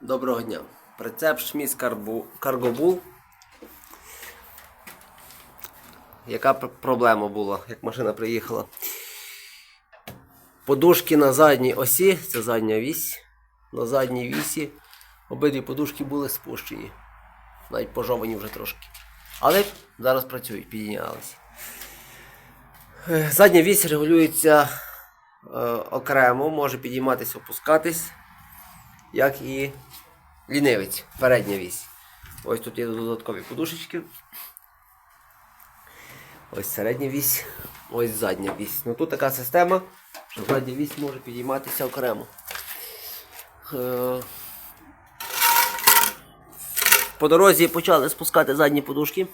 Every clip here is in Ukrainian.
Доброго дня. Прицеп Шміс Каргобул. Яка проблема була, як машина приїхала? Подушки на задній осі, це задня вісь. На задній вісі обидві подушки були спущені. Навіть пожовані вже трошки. Але зараз працюють, піднялися. Е, Задня вісь регулюється е, окремо, може підійматися, опускатись, як і лінивець, передня вісь. Ось тут є додаткові подушечки. Ось середня вісь, ось задня вісь. Ну тут така система, що задня вісь може підійматися окремо. Е, По дорозі почали спускати задні подушки.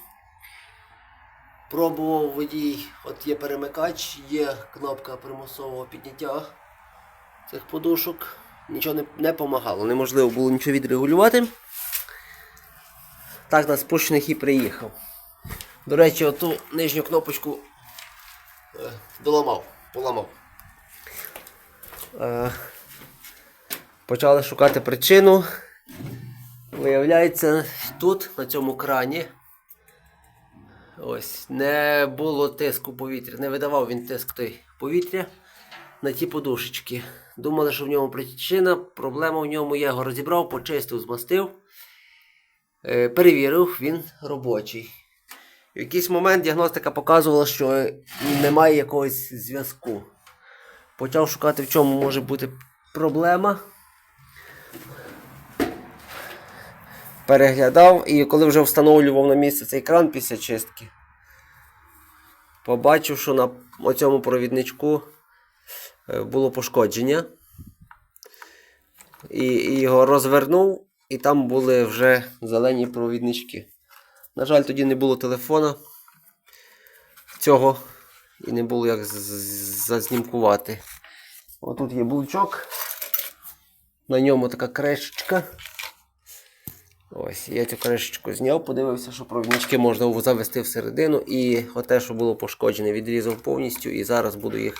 Пробував водій, от є перемикач, є кнопка примусового підняття цих подушок. Нічого не, не помагало, неможливо було нічого відрегулювати. Так на спущених і приїхав. До речі, оту нижню кнопочку е, доламав, поламав. Е, почали шукати причину. Виявляється, тут, на цьому крані, ось, не було тиску повітря, не видавав він тиск той повітря на ті подушечки. Думали, що в ньому причина, проблема в ньому, я його розібрав, почистив, змастив, е, перевірив, він робочий. В якийсь момент діагностика показувала, що немає якогось зв'язку. Почав шукати, в чому може бути проблема. Переглядав і коли вже встановлював на місце цей кран після чистки, побачив, що на оцьому провідничку було пошкодження. І, і його розвернув, і там були вже зелені провіднички. На жаль, тоді не було телефона цього і не було як зазнімкувати. Отут є блучок, на ньому така кришечка. Ось, я цю кришечку зняв, подивився, що провіднички можна завести всередину. І оте, що було пошкоджене, відрізав повністю і зараз буду їх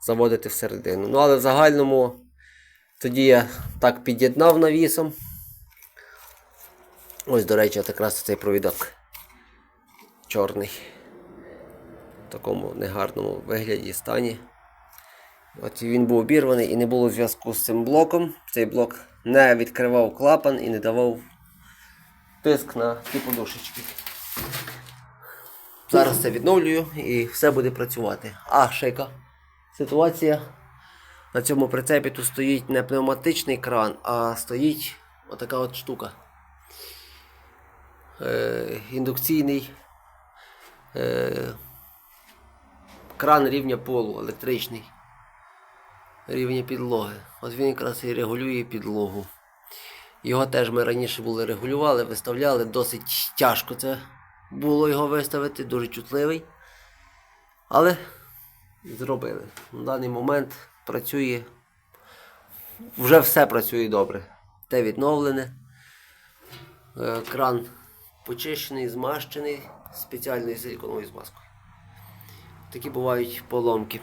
заводити всередину. Ну, але в загальному тоді я так під'єднав навісом. Ось, до речі, якраз цей провідок. Чорний. В такому негарному вигляді стані. От він був обірваний і не було зв'язку з цим блоком. Цей блок не відкривав клапан і не давав тиск на ті подушечки. Зараз це відновлюю і все буде працювати. А, ще яка ситуація. На цьому прицепі тут стоїть не пневматичний кран, а стоїть отака от штука. Е, індукційний е, кран рівня полу електричний. Рівня підлоги. От він якраз і регулює підлогу. Його теж ми раніше були регулювали, виставляли, досить тяжко це було його виставити, дуже чутливий. Але зробили. На даний момент працює. Вже все працює добре. Те відновлене. Е, Кран почищений, змащений спеціальною силіконовою змазкою. Такі бувають поломки.